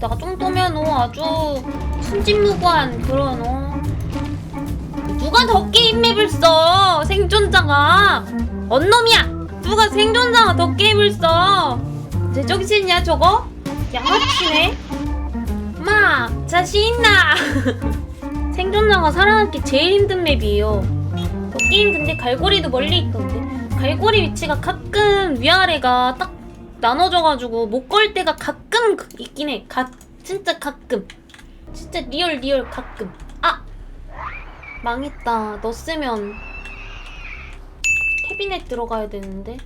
내가 정도면 어 아주 순진무구한 그런 어. 누가 더 게임 맵을 써 생존자가. 언놈이야! 누가 생존자가 더 게임을 써. 제 정신이야 저거? 양아치네 마 자신 있나? 생존자가 살아남기 제일 힘든 맵이에요. 저 게임 근데 갈고리도 멀리 있던데. 갈고리 위치가 가끔 위아래가 딱 나눠져가지고 못 걸 때가 가끔 그- 있긴 해. 가, 진짜 가끔. 진짜 리얼 리얼 가끔. 아 망했다. 너 쓰면 캐비넷 들어가야 되는데.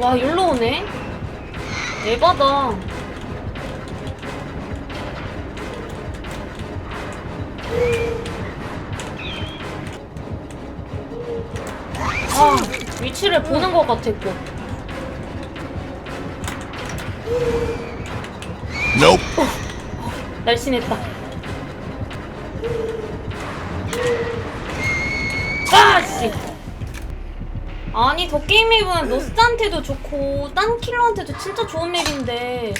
와 여기로 오네. 에바다. 아 위치를 보는 것 같았고. Nope. 날씬했다. 아, 씨. 아니, 더 게임 맵은 로스한테도 좋고, 딴 킬러한테도 진짜 좋은 맵인데.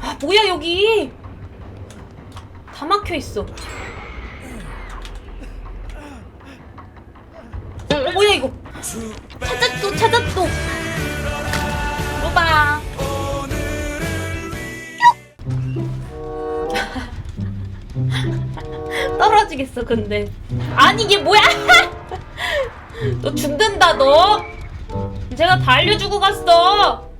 아, 뭐야, 여기! 다 막혀 있어. 어, 뭐야, 이거? 찾았어, 찾았어! 로바! 떨어지겠어 근데 아니 이게 뭐야 너 죽는다 너 제가 다 알려주고 갔어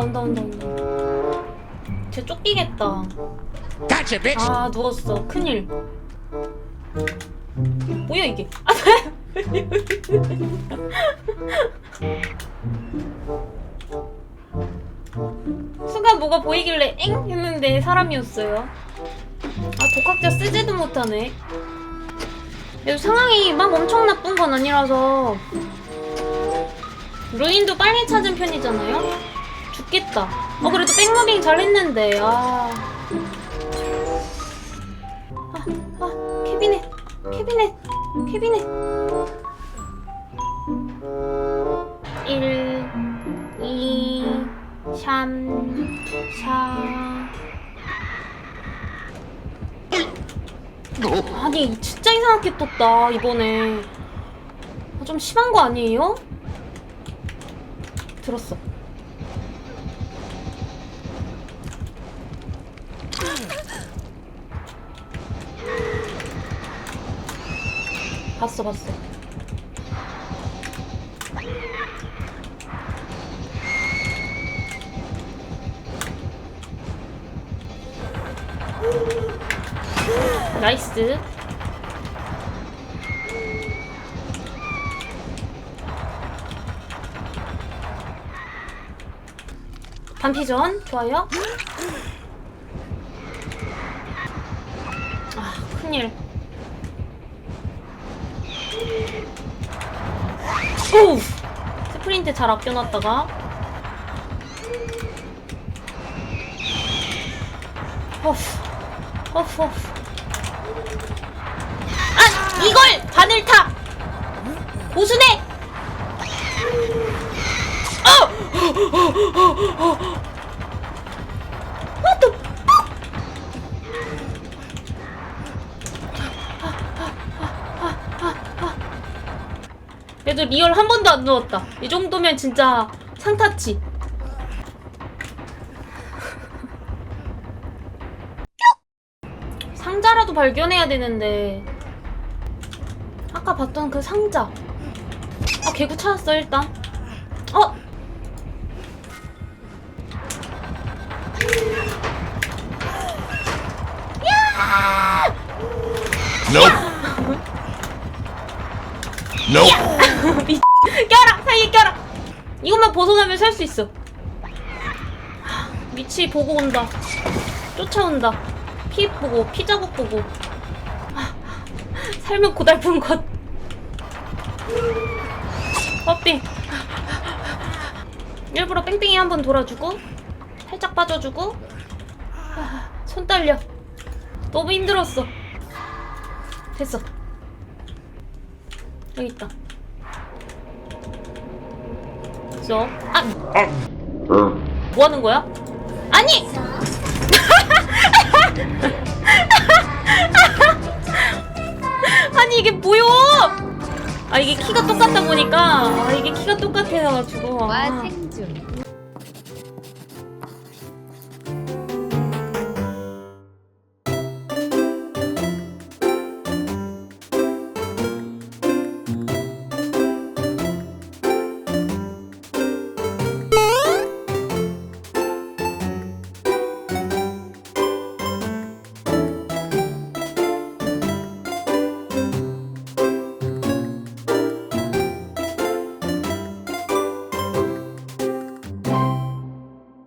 온다 온다 온다. 온다 쟤 쫓기겠다. 아 누웠어. 큰일. 뭐야 이게? 아 순간 뭐가 보이길래 엥? 했는데 사람이었어요. 아 독학자 쓰지도 못하네. 그래도 상황이 막 엄청 나쁜 건 아니라서. 루인도 빨리 찾은 편이잖아요 죽겠다 어 그래도 백무빙 잘했는데 아 아, 아, 캐비넷, 캐비넷, 캐비넷. 1, 2, 3, 4. 아니, 진짜 이상하게 떴다, 이번에. 아, 좀 심한 거 아니에요? 들었어. 봤어, 봤어. 나이스. 반피전 좋아요. 아 큰일. 오! 스프린트 잘 아껴놨다가 어후 어후 어후 아! 이걸! 바늘 타! 고수네! 어! 그래도 리얼 한 번도 안 누웠다. 이 정도면 진짜 상타치. 상자라도 발견해야 되는데. 아까 봤던 그 상자. 아, 개구 찾았어, 일단. 어! Nope. Nope. 미... 껴라! 사이에 껴라! 이것만 벗어나면 살 수 있어. 하, 위치 보고 온다. 쫓아온다. 피 보고, 피 자국 보고. 아, 살면 고달픈 것. 뽀삐. 일부러 뺑뺑이 한 번 돌아주고, 살짝 빠져주고, 아, 손 딸려. 너무 힘들었어. 됐어. 여기 있다. 써. 아, 뭐 하는 거야? 아니! 아니 이게 뭐요? 아 이게 키가 똑같다 보니까 아 이게 키가 똑같아가지고 와 아. 생